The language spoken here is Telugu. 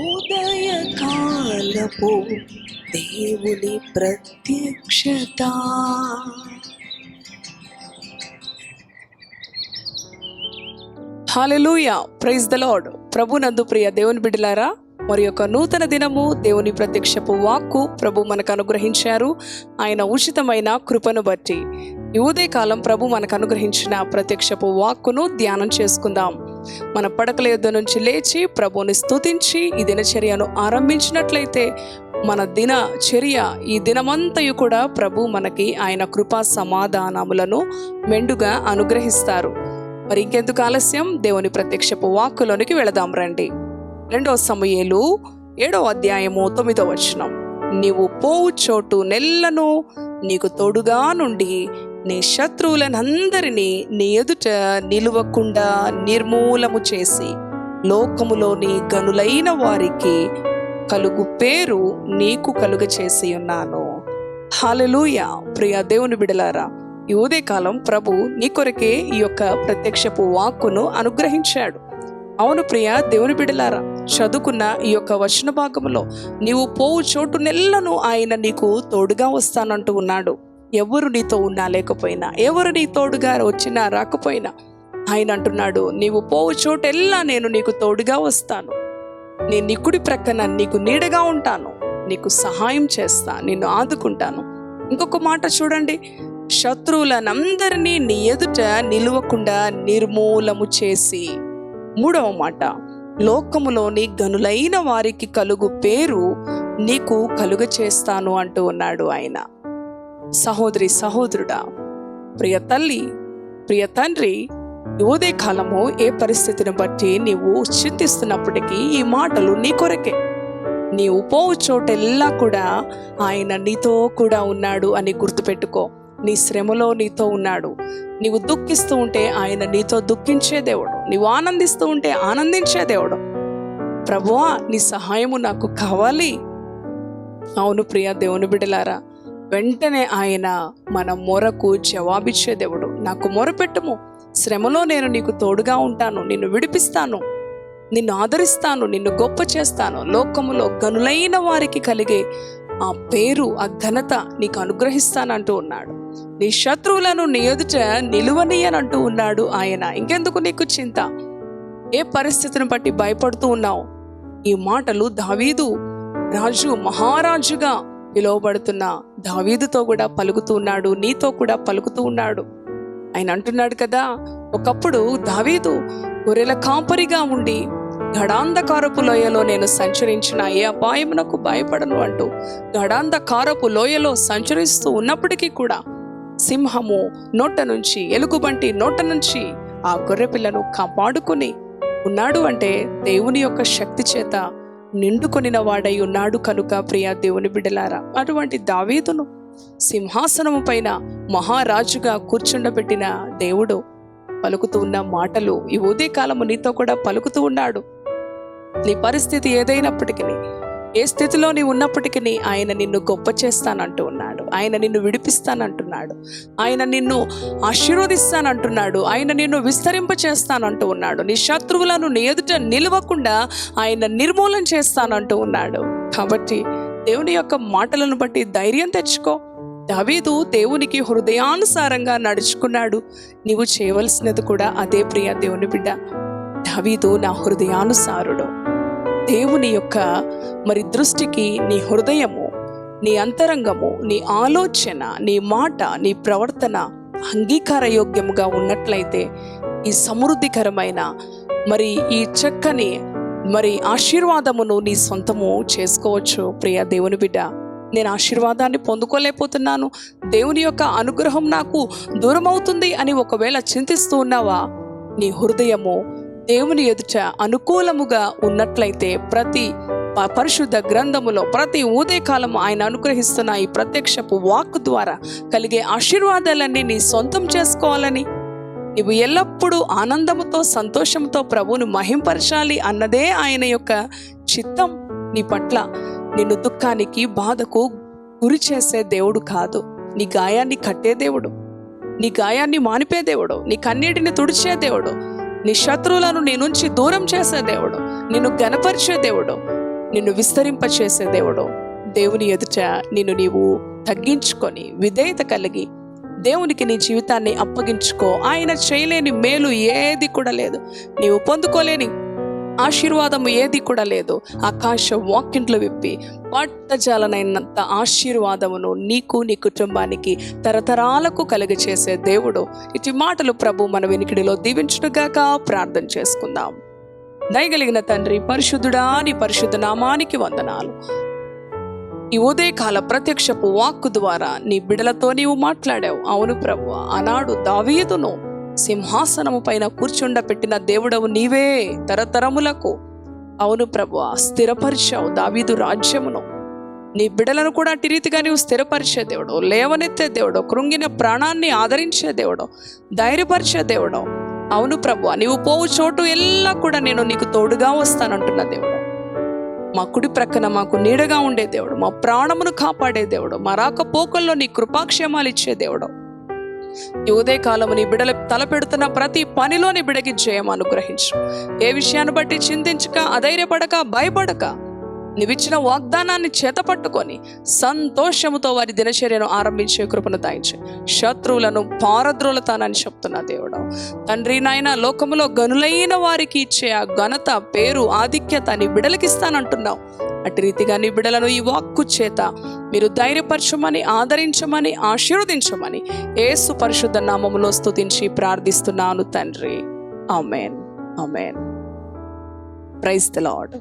ఉదయకాలపు దేవుని ప్రత్యక్షత. హాలెలూయ ప్రైజ్ ద లార్డ్ ప్రభు నందు ప్రియ దేవుని బిడ్డలారా మరి యొక్క నూతన దినము దేవుని ప్రత్యక్షపు వాక్కు ప్రభు మనకు అనుగ్రహించారు. ఆయన ఉచితమైన కృపను బట్టి ఈ ఉదయకాలం ప్రభు మనకు అనుగ్రహించిన ప్రత్యక్షపు వాక్కును ధ్యానం చేసుకుందాం. మన పడకల యుద్ధ నుంచి లేచి ప్రభుని స్తుతించి ఈ దినచర్యను ఆరంభించినట్లయితే మన దిన చర్య ఈ దినమంతయు కూడా ప్రభు మనకి ఆయన కృపా సమాధానములను మెండుగా అనుగ్రహిస్తారు. మరి ఇంకెందుకు ఆలస్యం? దేవుని ప్రత్యక్షపు వాక్కులోనికి వెళదాం రండి. రెండవ సమయలు ఏడో అధ్యాయము తొమ్మిదో వచనం. నీవు పోవు చోటు నెల్లను నీకు తోడుగా నుండి నీ శత్రువులనందరినీ నీ ఎదుట నిలువకుండా నిర్మూలము చేసి లోకములోని గనులైన వారికి కలుగు పేరు నీకు కలుగ చేసి ఉన్నాను. హాలెలూయ ప్రియ దేవుని బిడలారా ఈ ఉదయకాలం ప్రభు నీ కొరకే ఈ యొక్క ప్రత్యక్షపు వాక్కును అనుగ్రహించాడు. అవును ప్రియ దేవుని బిడలారా చదువుకున్న ఈ యొక్క వచన భాగంలో నీవు పోవు చోటు నెల్లను ఆయన నీకు తోడుగా వస్తానంటూ ఉన్నాడు. ఎవరు నీతో ఉన్నా లేకపోయినా ఎవరు నీ తోడుగా వచ్చినా రాకపోయినా ఆయన అంటున్నాడు నీవు పోవు చోటెల్లా నేను నీకు తోడుగా వస్తాను. నేను నీ కుడి ప్రక్కన నీకు నీడగా ఉంటాను. నీకు సహాయం చేస్తా నిన్ను ఆదుకుంటాను. ఇంకొక మాట చూడండి. శత్రువులనందరినీ నీ ఎదుట నిలువకుండా నిర్మూలము చేసి మూడవ మాట లోకములోని గనులైన వారికి కలుగు పేరు నీకు కలుగ చేస్తాను అంటూ ఉన్నాడు ఆయన. సహోదరి సహోదరుడా ప్రియ తల్లి ప్రియ తండ్రి యువదే కాలము ఏ పరిస్థితిని బట్టి నీవు చింతిస్తున్నప్పటికీ ఈ మాటలు నీ కొరకే. నీవు పోవు చోటెల్లా కూడా ఆయన నీతో కూడా ఉన్నాడు అని గుర్తుపెట్టుకో. నీ శ్రమలో నీతో ఉన్నాడు. నీవు దుఃఖిస్తూ ఉంటే ఆయన నీతో దుఃఖించే దేవుడు. నీవు ఆనందిస్తూ ఉంటే ఆనందించే దేవుడు. ప్రభువా నీ సహాయము నాకు కావాలి. అవును ప్రియ దేవుని బిడలారా వెంటనే ఆయన మన మొరకు జవాబిచ్చే దేవుడు. నాకు మొరపెట్టుము. శ్రమలో నేను నీకు తోడుగా ఉంటాను. నిన్ను విడిపిస్తాను. నిన్ను ఆదరిస్తాను. నిన్ను గొప్ప చేస్తాను. లోకములో గనులైన వారికి కలిగే ఆ పేరు ఆ ఘనత నీకు అనుగ్రహిస్తానంటూ ఉన్నాడు. నీ శత్రువులను నీ ఎదుట నిలువనీయనంటూ ఉన్నాడు ఆయన. ఇంకెందుకు నీకు చింత? ఏ పరిస్థితిని బట్టి భయపడుతూ ఉన్నావు? ఈ మాటలు దావీదు రాజు మహారాజుగా పిలువబడుతున్న దావీదుతో కూడా పలుకుతూ ఉన్నాడు నీతో కూడా పలుకుతూ ఉన్నాడు. ఆయన అంటున్నాడు కదా ఒకప్పుడు దావీదు గొర్రెల కాపరిగా ఉండి గడాంధకారపు లోయలో నేను సంచరించిన ఏ అపాయమునకు భయపడను అంటూ గడాంధకారపు లోయలో సంచరిస్తూ ఉన్నప్పటికీ కూడా సింహము నోట నుంచి ఎలుగుబంటి నోట నుంచి ఆ గొర్రెపిల్లను కాపాడుకుని ఉన్నాడు అంటే దేవుని యొక్క శక్తి చేత నిండుకొనిన వాడై ఉన్నాడు కనుక ప్రియ దేవుని బిడ్డలారా అటువంటి దావీదును సింహాసనము పైన మహారాజుగా కూర్చుండబెట్టిన దేవుడు పలుకుతూ ఉన్న మాటలు ఈ ఉదయకాలము నీతో కూడా పలుకుతూ ఉన్నాడు. నీ పరిస్థితి ఏదైనప్పటికీ ఏ స్థితిలో నీవు ఉన్నప్పటికీ ఆయన నిన్ను గొప్ప చేస్తానంటూ ఉన్నాడు. ఆయన నిన్ను విడిపిస్తానంటున్నాడు. ఆయన నిన్ను ఆశీర్వదిస్తానంటున్నాడు. ఆయన నిన్ను విస్తరింప చేస్తానంటూ ఉన్నాడు. నీ శత్రువులను నీ ఎదుట నిలవకుండా ఆయన నిర్మూలన చేస్తానంటూ ఉన్నాడు. కాబట్టి దేవుని యొక్క మాటలను బట్టి ధైర్యం తెచ్చుకో. దావీదు దేవునికి హృదయానుసారంగా నడుచుకున్నాడు. నీవు చేయవలసినది కూడా అదే ప్రియ దేవుని బిడ్డ. దావీదు నా హృదయానుసారుడు. దేవుని యొక్క మరి దృష్టికి నీ హృదయము నీ అంతరంగము నీ ఆలోచన నీ మాట నీ ప్రవర్తన అంగీకారయోగ్యముగా ఉన్నట్లయితే ఈ సమృద్ధికరమైన మరి ఈ చక్కని మరి ఆశీర్వాదమును నీ సొంతము చేసుకోవచ్చు ప్రియ దేవుని బిడ్డ. నేను ఆశీర్వాదాన్ని పొందుకోలేకపోతున్నాను. దేవుని యొక్క అనుగ్రహం నాకు దూరం అవుతుంది అని ఒకవేళ చింతిస్తూ ఉన్నావా? నీ హృదయము దేవుని ఎదుట అనుకూలముగా ఉన్నట్లయితే ప్రతి ప- పరిశుద్ధ గ్రంథములో ప్రతి ఉదయకాలం ఆయన అనుగ్రహిస్తున్న ఈ ప్రత్యక్షపు వాక్ ద్వారా కలిగే ఆశీర్వాదాలన్నీ నీ సొంతం చేసుకోవాలని నువ్వు ఎల్లప్పుడూ ఆనందముతో సంతోషంతో ప్రభువును మహింపరచాలి అన్నదే ఆయన యొక్క చిత్తం. నీ పట్ల నిన్ను దుఃఖానికి బాధకు గురి చేసే దేవుడు కాదు. నీ గాయాన్ని కట్టే దేవుడు. నీ గాయాన్ని మానిపే దేవుడు. నీ కన్నీటిని తుడిచే దేవుడు. నీ శత్రువులను నీ నుంచి దూరం చేసే దేవుడు నిన్ను గనపరిచే దేవుడు నిన్ను విస్తరింపచేసే దేవుడు. దేవుని ఎదుట నిన్ను నీవు తగ్గించుకొని విధేయత కలిగి దేవునికి నీ జీవితాన్ని అప్పగించుకో. ఆయన చేయలేని మేలు ఏది కూడా లేదు. నీవు పొందుకోలేని ఆశీర్వాదము ఏది కూడా లేదు. ఆకాశ వాకింట్లు విప్పి పట్టజాలనైనంత ఆశీర్వాదమును నీకు నీ కుటుంబానికి తరతరాలకు కలుగచేసే దేవుడు. ఇటు మాటలు ప్రభు మన వెనికిడిలో దీవించుడుగాక ప్రార్థన చేసుకుందాం. దయగలిగిన తండ్రి పరిశుద్ధుడా నీ పరిశుద్ధ నామానికి వందనాలు. ఈ ఉదయకాల ప్రత్యక్షపు వాక్కు ద్వారా నీ బిడలతో నీవు మాట్లాడావు. అవును ప్రభు ఆనాడు దావీదును సింహాసనము పైన కూర్చుండపెట్టిన దేవుడవు నీవే తరతరములకు. అవును ప్రభు స్థిరపరిచావు దావీదు రాజ్యమును. నీ బిడలను కూడా అట్టి రీతిగా నీవు స్థిరపరిచే దేవుడు. లేవనెత్తే దేవుడు కృంగిన ప్రాణాన్ని ఆదరించే దేవుడు ధైర్యపరిచే దేవుడు. అవును ప్రభు నీవు పోవు చోటు ఎల్లా కూడా నేను నీకు తోడుగా వస్తానంటున్న దేవుడు. మా కుడి ప్రక్కన మాకు నీడగా ఉండే దేవుడు మా ప్రాణమును కాపాడే దేవుడు మా రాకపోకల్లో నీ కృపాక్షేమాలు ఇచ్చే దేవుడు. ఈ ఉదయకాలము నీ బిడల తలపెడుతున్న ప్రతి పనిలో నీ బిడకి జయం అనుగ్రహించు. ఏ విషయాన్ని బట్టి చింతించక అధైర్యపడక భయపడక నీవిచ్చిన వాగ్దానాన్ని చేతపట్టుకొని సంతోషముతో వారి దినచర్యను ఆరంభించే కృపను దాయించు. శత్రువులను పారద్రోలతానని చెప్తున్న దేవుడు. తండ్రి నాయన లోకములో గనులైన వారికి ఇచ్చే ఆ ఘనత పేరు ఆధిక్యత నీ బిడలకిస్తానంటున్నావు. అటు రీతిగా నీ బిడలను ఈ వాక్కు చేత మీరు ధైర్యపరచమని ఆదరించమని ఆశీర్వదించమని ఏసు పరిశుద్ధ నామములో స్తుతించి ప్రార్థిస్తున్నాను తండ్రి. Amen amen. Praise the lord.